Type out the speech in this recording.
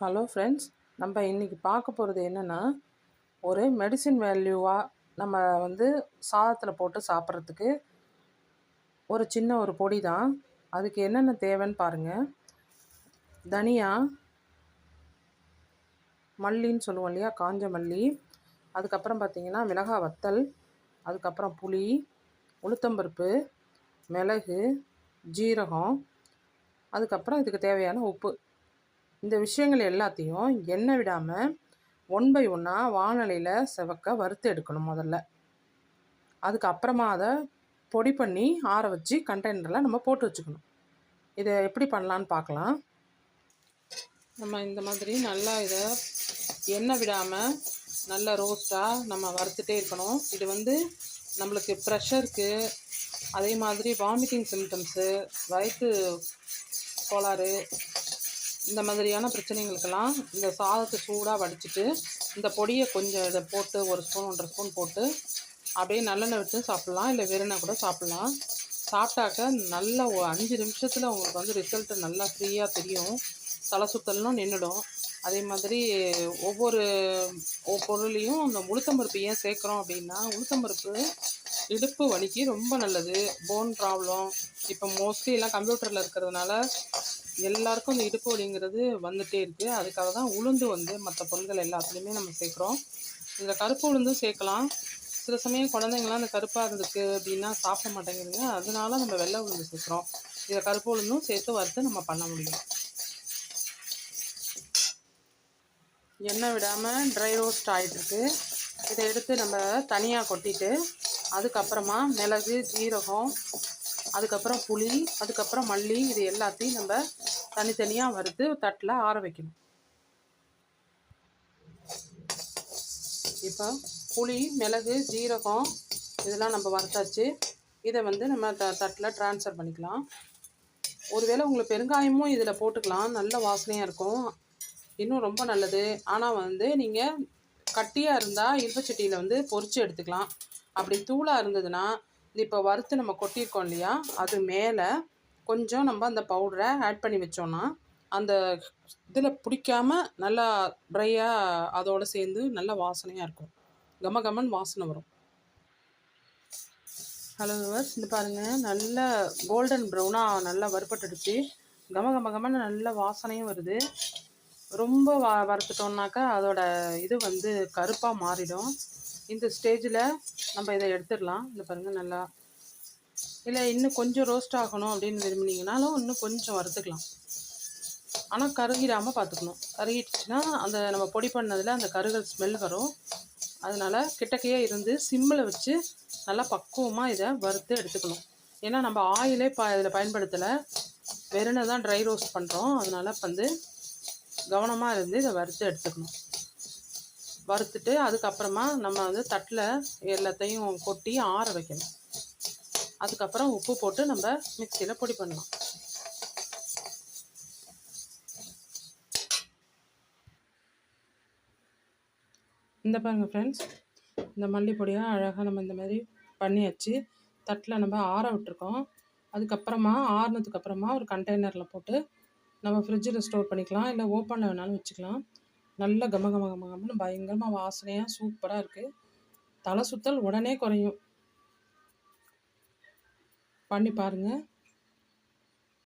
Hello friends நம்ம இன்றைக்கி பார்க்க போகிறது என்னென்னா ஒரு மெடிசின் வேல்யூவாக நம்ம வந்து சாதத்தில் போட்டு சாப்பிட்றதுக்கு ஒரு சின்ன ஒரு பொடி தான். அதுக்கு என்னென்ன தேவைன்னு பாருங்கள் தனியா மல்லின்னு சொல்லுவோம் இல்லையா? காஞ்ச மல்லி. அதுக்கப்புறம் பார்த்திங்கன்னா மிளகாய் வத்தல். அதுக்கப்புறம் புளி உளுத்தம்பருப்பு மிளகு ஜீரகம். அதுக்கப்புறம் இதுக்கு தேவையான உப்பு. இந்த விஷயங்கள் எல்லாத்தையும் எண்ணெய் விடாமல் ஒன் பை ஒன்னாக வானொலியில் செவக்க வறுத்து எடுக்கணும் முதல்ல. அதுக்கப்புறமா அதை பொடி பண்ணி ஆற வச்சு கண்டெய்னரில் நம்ம போட்டு வச்சுக்கணும். இதை எப்படி பண்ணலான்னு பார்க்கலாம் நம்ம இந்த மாதிரி நல்லா இதை எண்ணெய் விடாமல் நல்ல ரோஸ்ட்டாக நம்ம வறுத்துட்டே இருக்கணும். இது வந்து நம்மளுக்கு ப்ரெஷருக்கு அதே மாதிரி வாமிட்டிங் சிம்டம்ஸு வயிற்று கோளாறு இந்த மாதிரியான பிரச்சனைகளுக்கெல்லாம் இந்த சாதத்தை சூடாக வடிச்சிட்டு இந்த பொடியை கொஞ்சம் இதை போட்டு ஒரு ஸ்பூன் ஒன்றரை ஸ்பூன் போட்டு அப்படியே நல்லெண்ணெய் விட்டு சாப்பிட்லாம். இல்லை வெறுண்ணெய் கூட சாப்பிட்லாம். சாப்பிட்டாக்க நல்ல அஞ்சு நிமிஷத்தில் உங்களுக்கு வந்து ரிசல்ட்டு நல்லா ஃப்ரீயாக தெரியும். தலை சுத்தலும் நின்றுடும். அதே மாதிரி ஒவ்வொரு பொருளையும் அந்த உளுத்தம்பருப்பு ஏன் சேர்க்குறோம் அப்படின்னா உளுத்தம்பருப்பு இடுப்பு வலிக்கு ரொம்ப நல்லது. போன் ப்ராப்ளம் இப்போ மோஸ்ட்லி எல்லாம் கம்ப்யூட்டரில் இருக்கிறதுனால எல்லாருக்கும் இந்த இடுப்பு வலிங்கிறது வந்துகிட்டே இருக்குது அதுக்காக தான் உளுந்து வந்து மற்ற பொருட்கள் எல்லாத்துலேயுமே நம்ம சேர்க்குறோம். இதில் கருப்பு உளுந்தும் சேர்க்கலாம். சில சமயம் குழந்தைங்களாம் அந்த கருப்பாக இருந்துக்கு அப்படின்னா சாப்பிட மாட்டேங்குதுங்க. அதனால நம்ம வெள்ளை உளுந்து சேர்க்குறோம். இதை கருப்பு உளுந்தும் சேர்த்து வறுத்து நம்ம பண்ண முடியும். எண்ணெய் விடாமல் ட்ரை ரோஸ்ட் ஆகிட்டுருக்கு இதை எடுத்து நம்ம தனியாக கொட்டிட்டு அதுக்கப்புறமா மிளகு ஜீரகம் அதுக்கப்புறம் புளி அதுக்கப்புறம் மல்லி இது எல்லாத்தையும் நம்ம தனித்தனியாக வறுத்து தட்டில் ஆற வைக்கணும். இப்போ புளி மிளகு ஜீரகம் இதெல்லாம் நம்ம வறுத்தாச்சு. இதை வந்து நம்ம த தட்டில் ட்ரான்ஸ்ஃபர் பண்ணிக்கலாம். ஒருவேளை உங்களுக்கு பெருங்காயமும் இதில் போட்டுக்கலாம். நல்ல வாசனையாக இருக்கும். இன்னும் ரொம்ப நல்லது. ஆனால் வந்து நீங்கள் கட்டியாக இருந்தால் இரும்பச்சட்டியில் வந்து பொறிச்சு எடுத்துக்கலாம். அப்படி தூளாக இருந்ததுன்னா இப்போ வறுத்து நம்ம கொட்டியிருக்கோம் இல்லையா? அது மேலே கொஞ்சம் நம்ம அந்த பவுடரை ஆட் பண்ணி வச்சோன்னா அந்த இதில் பிடிக்காம நல்லா ட்ரையாக அதோடு சேர்ந்து நல்ல வாசனையாக இருக்கும். கம கமன் வாசனை வரும். ஹலோ விவர்ஸ் இந்த பாருங்கள் நல்ல கோல்டன் ப்ரௌனாக நல்லா வறுப்பட்டுடுச்சு கம கம கமன்னு நல்ல வாசனையும் வருது. ரொம்ப வ வறுத்துட்டோம்னாக்கா அதோட இது வந்து கருப்பாக மாறிடும். இந்த ஸ்டேஜில் நம்ம இதை எடுத்துடலாம். இந்த பாருங்கள் நல்லா. இல்லை இன்னும் கொஞ்சம் ரோஸ்ட் ஆகணும் அப்படின்னு விரும்புனீங்கனாலும் இன்னும் கொஞ்சம் வறுத்துக்கலாம். ஆனால் கருகிடாமல் பார்த்துக்கணும். கருகிடுச்சுன்னா அந்த நம்ம பொடி பண்ணதில் அந்த கருகல் ஸ்மெல் வரும். அதனால் கிட்டக்கையே இருந்து சிம்மில் வச்சு நல்லா பக்குவமாக இதை வறுத்து எடுத்துக்கணும். ஏன்னா நம்ம ஆயிலே ப இதில் பயன்படுத்தலை. வெறுனை தான் ட்ரை ரோஸ்ட் பண்ணுறோம் அதனால் வந்து கவனமாக இருந்து இதை வறுத்து எடுத்துக்கணும். வறுத்துட்டு அதுக்கப்புறமா நம்ம வந்து தட்டில் எல்லாத்தையும் கொட்டி ஆற வைக்கணும். அதுக்கப்புறம் உப்பு போட்டு நம்ம மிக்சியில் பொடி பண்ணலாம். இந்த பாருங்கள் ஃப்ரெண்ட்ஸ் இந்த மல்லிப்பொடியாக அழகாக நம்ம இந்த மாதிரி பண்ணி வச்சு தட்டில் நம்ம ஆற விட்டுருக்கோம். அதுக்கப்புறமா ஆறுனதுக்கப்புறமா ஒரு கண்டெய்னரில் போட்டு நம்ம ஃப்ரிட்ஜில் ஸ்டோர் பண்ணிக்கலாம். இல்லை ஓப்பனில் வேணாலும் வச்சுக்கலாம். நல்ல கம கம கம கமன்னு பயங்கரமாக வாசனையாக சூப்பராக இருக்குது தலை சுத்தல் உடனே குறையும். பண்ணி பாருங்கள்